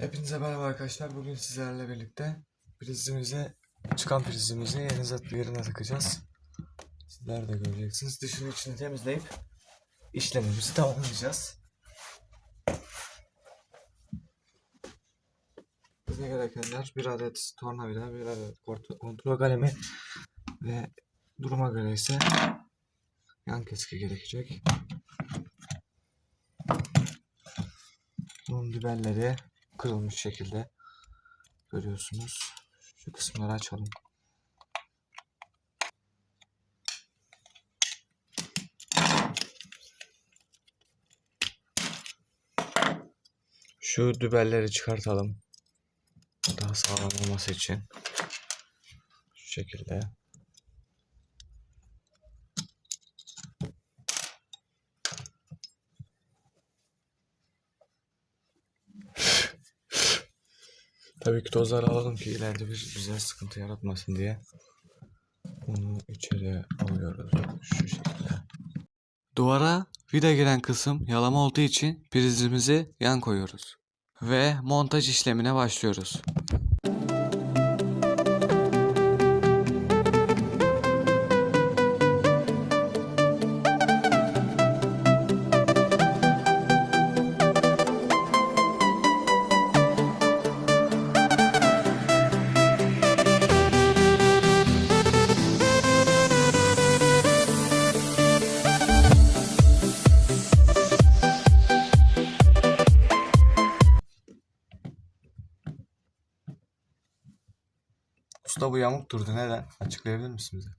Hepinize merhaba arkadaşlar. Bugün sizlerle birlikte prizimizi, çıkan prizimizi yerine, yerine takacağız. Sizler de göreceksiniz. Dışını içini temizleyip işlemimizi tamamlayacağız. Bize gerekenler bir adet tornavida, bir adet kontrol kalemi ve duruma göre ise yan keski gerekecek. Bunun dübelleri kırılmış şekilde görüyorsunuz. Şu kısımları açalım. Şu dübelleri çıkartalım. Daha sağlam olması için. Şu şekilde. Tabii ki tozları alalım ki ileride bir bize sıkıntı yaratmasın diye. Bunu içeri alıyoruz şu şekilde. Duvara vida giren kısım yalama olduğu için prizimizi yan koyuyoruz. Ve montaj işlemine başlıyoruz. Usta bu yamuk durdu. Neden? Açıklayabilir misin bize?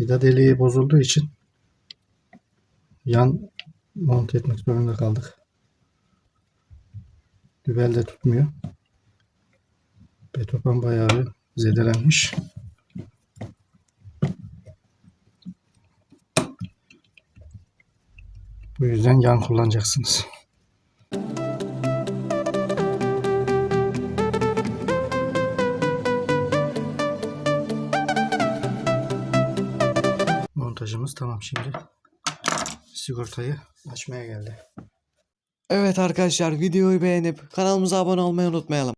Vida deliği bozulduğu için yan monte etmek zorunda kaldık. Dübel de tutmuyor. Betopan bayağı zedelenmiş. Bu yüzden yan kullanacaksınız. Montajımız tamam şimdi. Sigortayı açmaya geldi. Evet arkadaşlar videoyu beğenip kanalımıza abone olmayı unutmayalım.